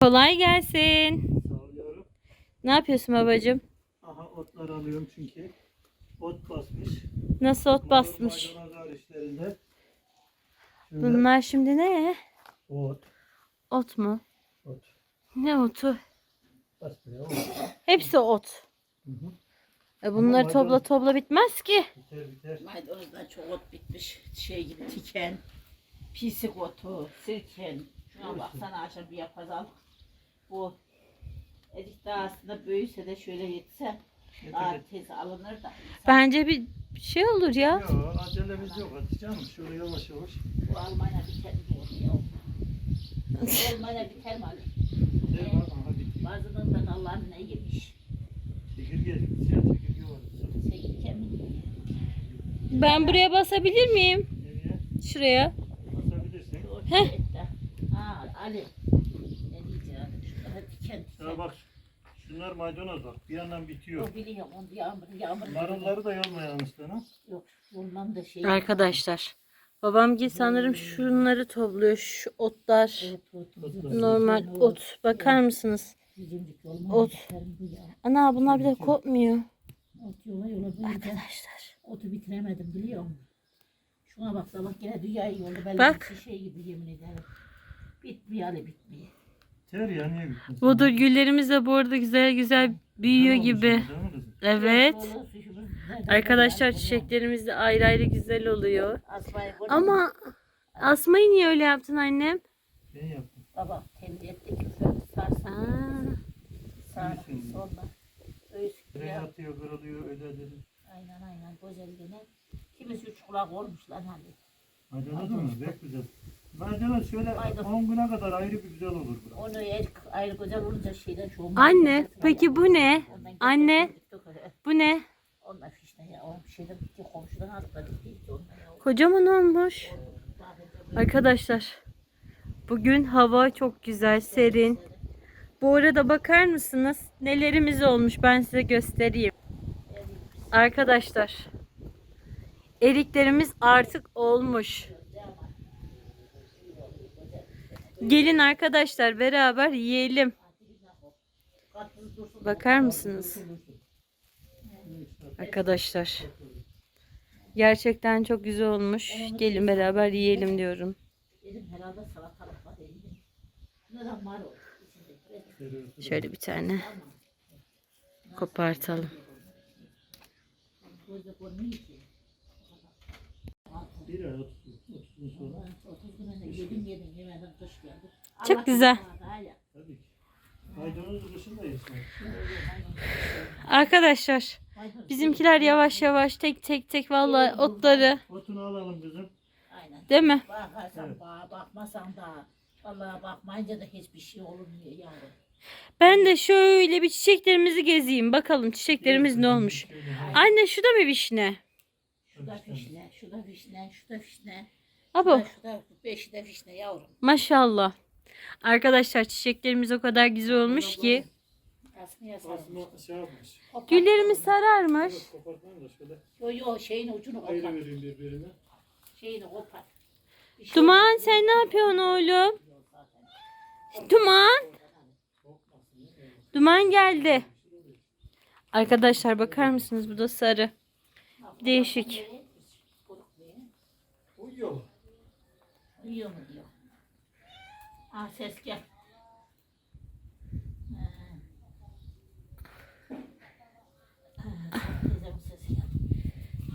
Kolay gelsin. Sağlıyorum. Ne yapıyorsun babacığım? Aha otlar alıyorum çünkü. Ot basmış. Nasıl ot basmış? Var işlerinde. Şöyle Bunlar şimdi ne? Ot. Ot mu? Ot. Ne otu? Basmıyor. Ot. Hepsi ot. Hı hı. E bunları maydanoz- topla topla bitmez ki. Biter biter. Maydanozdan çok ot bitmiş. Şey gibi tiken, pisik otu, sirken. Şuna baksana akşam bir yapazal. Bu erik daha aslında büyüse de şöyle yetse daha Evet. tez alınır da. Bence bir şey olur ya. Yok acelemiz yok Hanım. Şöyle yavaş yavaş. Bu Almanya biter mi oluyor? Almanya biter mi Ali? Gel bak aha bitti. Bazılarından Allah'ın ne yemiş? Çekirge. Siyah çekirge var. Sirken mi? Ben buraya basabilir miyim? Nereye? Şuraya. Basabilirsin. Heh. ortada. Ha Ali. Diken Ya bak. Şunlar maydanoz bak. Bir yandan bitiyor. O biliyorum onu yağmur yağmur. Marulları da yanma yanlıştan ha. Yok bundan da şey. Arkadaşlar. Babam git sanırım şunları topluyor. Şu otlar. Evet, ot. Normal ot. Bakar mısınız? Ot. Ana bunlar bir de kopmuyor. Ot yola yola Arkadaşlar. otu bitiremedim biliyor musun? Şuna bak sabah gene dünyayı yolda ben Bak. şey gibi yemin ederim. Bitmiyor Ali bitmiyor. Ter ya niye bitmesin? Budur güllerimiz de bu arada güzel güzel büyüyor Güzel olmuş gibi. değil mi kızım? Evet. Arkadaşlar çiçeklerimiz de ayrı ayrı güzel oluyor. Asmayı koydum. Ama asmayı niye öyle yaptın annem? Ben yaptım. Baba tembih etti küfür sarsın. Aa, Sağ Büyüsün. solda. Kırılıyor, öyle dedim. Aynen aynen güzel gene. Kimisi üç kulak olmuş lan hani. Maydanoz mu? Pek güzel. Maydanoz şöyle Maydanoz. 10 güne kadar ayrı bir güzel olur bura. Onu er, ayrı güzel olunca şeyden şu Anne peki bu ne? Anne bu ne? Onlar fişne ya. O bir şeyden bitti. Komşudan aldılar. Bitti. Kocaman olmuş. Arkadaşlar bugün hava çok güzel serin. Bu arada bakar mısınız nelerimiz olmuş ben size göstereyim. Arkadaşlar eriklerimiz artık olmuş. Gelin arkadaşlar beraber yiyelim. Bakar mısınız? Arkadaşlar. Gerçekten çok güzel olmuş. Gelin beraber yiyelim diyorum. Şöyle bir tane kopartalım. Bir ay 30 30 gün sonra. 30 gün önce yedim yedim yemedim kış geldi. Çok Allah güzel. hala. Tabii ki. Yesin. Arkadaşlar bizimkiler yavaş yavaş tek tek tek vallahi otları Otunu alalım kızım. Aynen. değil mi? Bakarsan bağa, bakmasan da. Vallahi bakmayınca da hiçbir şey olmuyor yavrum. Ben de şöyle bir çiçeklerimizi gezeyim. Bakalım çiçeklerimiz ne olmuş. Anne şu da mı vişne? Şu da fişne, şu da fişne, şu da fişne. Abo Şu da beşi de fişne yavrum. maşallah. Arkadaşlar çiçeklerimiz o kadar güzel olmuş ki. Asmaya. Aslında şey yapmış. Güllerimiz sararmış. Kopartmayın da şöyle Yo yo şeyin ucunu ayrı kopar. vereyim birbirine. Şeyini kopar. Bir şey Duman sen ne yapıyorsun oğlum? Duman. Duman geldi. Arkadaşlar bakar mısınız bu da sarı. Değişik. Uyuyor. Uyuyor mu diyor. Ah ses gel.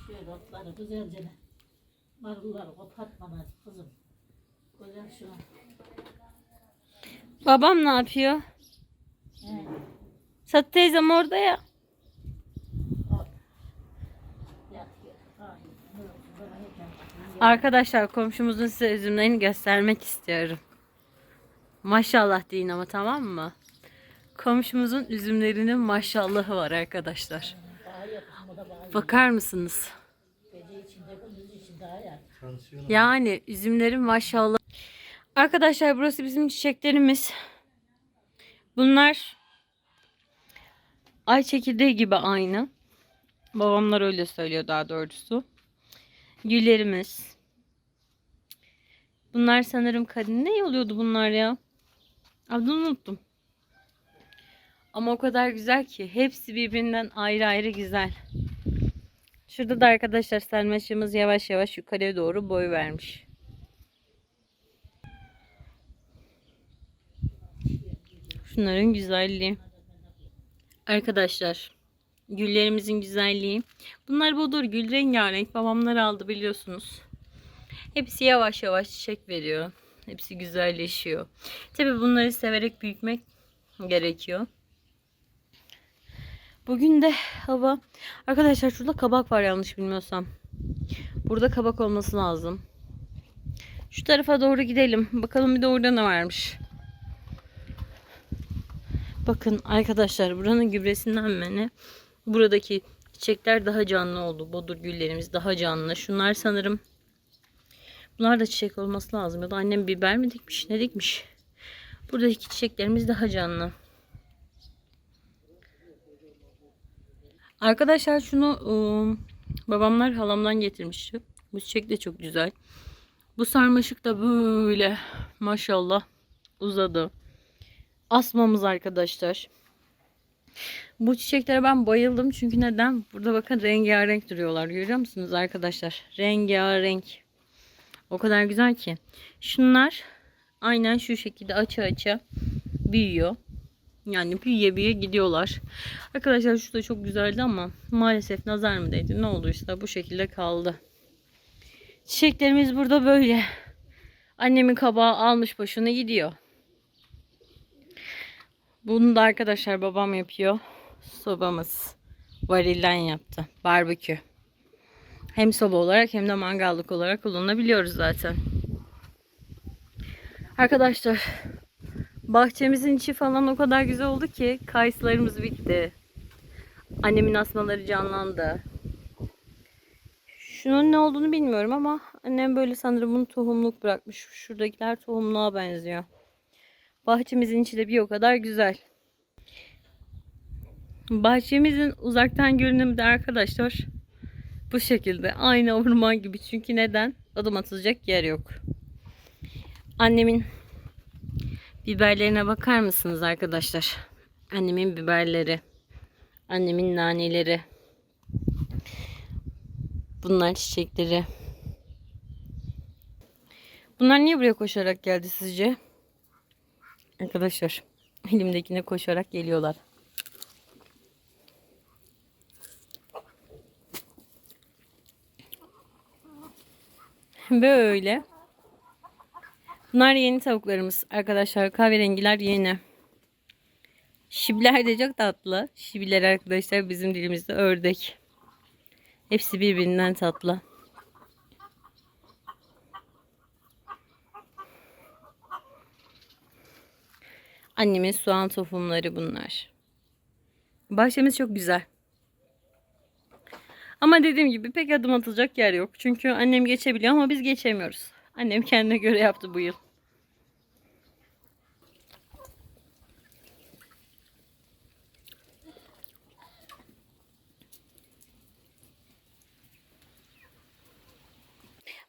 Şöyle otları güzelce marulları kopartmamaz kızım. Güzel şunu. Babam ne yapıyor? He. Satı teyzem orada ya. Yatıyor. Ay, bunu- bunu yeter. Arkadaşlar komşumuzun size üzümlerini göstermek istiyorum. Maşallah deyin ama tamam mı? Komşumuzun üzümlerinin maşallahı var arkadaşlar. Bakar mısınız? Yani üzümlerin maşallah. Arkadaşlar burası bizim çiçeklerimiz. Bunlar ay çekirdeği gibi aynı. Babamlar öyle söylüyor daha doğrusu. Güllerimiz. Bunlar sanırım kadın ne oluyordu bunlar ya? Adını unuttum. Ama o kadar güzel ki. Hepsi birbirinden ayrı ayrı güzel. Şurada da arkadaşlar sarmaşığımız yavaş yavaş yukarıya doğru boy vermiş. Şunların güzelliği. Arkadaşlar güllerimizin güzelliği. Bunlar bodur gül rengarenk. Babamlar aldı biliyorsunuz. Hepsi yavaş yavaş çiçek veriyor. Hepsi güzelleşiyor. Tabi bunları severek büyütmek gerekiyor. Bugün de hava... Arkadaşlar şurada kabak var yanlış bilmiyorsam. Burada kabak olması lazım. Şu tarafa doğru gidelim. Bakalım bir de orada ne varmış. Bakın arkadaşlar buranın gübresinden ne? Buradaki çiçekler daha canlı oldu. Bodur güllerimiz daha canlı. Şunlar sanırım Bunlar da çiçek olması lazım. Ya da annem biber mi dikmiş ne dikmiş. Buradaki çiçeklerimiz daha canlı. Arkadaşlar şunu ıı, babamlar halamdan getirmişti. Bu çiçek de çok güzel. Bu sarmaşık da böyle maşallah uzadı. Asmamız arkadaşlar. Bu çiçeklere ben bayıldım. Çünkü neden? Burada bakın rengarenk duruyorlar. Görüyor musunuz arkadaşlar? Rengarenk. O kadar güzel ki. Şunlar aynen şu şekilde açı açı büyüyor. Yani büyüye büyüye gidiyorlar. Arkadaşlar şu da çok güzeldi ama maalesef nazar mı değdi? Ne olduysa bu şekilde kaldı. Çiçeklerimiz burada böyle. Annemin kabağı almış başını gidiyor. Bunu da arkadaşlar babam yapıyor. Sobamız varilden yaptı. Barbekü. Hem soba olarak hem de mangallık olarak kullanabiliyoruz zaten. Arkadaşlar bahçemizin içi falan o kadar güzel oldu ki kayısılarımız bitti. Annemin asmaları canlandı. Şunun ne olduğunu bilmiyorum ama annem böyle sanırım bunu tohumluk bırakmış. Şuradakiler tohumluğa benziyor. Bahçemizin içi de bir o kadar güzel. Bahçemizin uzaktan görünümü de arkadaşlar bu şekilde. Aynı orman gibi. Çünkü neden? Adım atılacak yer yok. Annemin biberlerine bakar mısınız arkadaşlar? Annemin biberleri. Annemin naneleri. Bunlar çiçekleri. Bunlar niye buraya koşarak geldi sizce? Arkadaşlar elimdekine koşarak geliyorlar. Böyle. Bunlar yeni tavuklarımız. Arkadaşlar kahverengiler yeni. Şibiler de çok tatlı. Şibiler arkadaşlar bizim dilimizde ördek. Hepsi birbirinden tatlı. Annemin soğan tohumları bunlar. Bahçemiz çok güzel. Ama dediğim gibi pek adım atılacak yer yok. Çünkü annem geçebiliyor ama biz geçemiyoruz. Annem kendine göre yaptı bu yıl.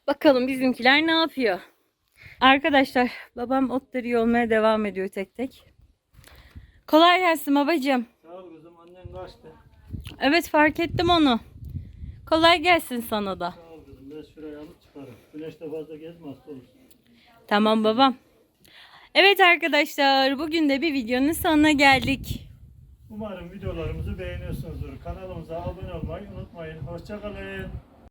Bakalım bizimkiler ne yapıyor? Arkadaşlar babam otları yolmaya devam ediyor tek tek. Kolay gelsin babacığım. Sağ ol kızım annen kaçtı. Evet fark ettim onu. Kolay gelsin sana da. Sağ ol kızım biraz şuraya alıp çıkarım. Güneşte fazla gezme hasta olursun. Tamam babam. Evet arkadaşlar bugün de bir videonun sonuna geldik. Umarım videolarımızı beğeniyorsunuzdur. Kanalımıza abone olmayı unutmayın. Hoşçakalın.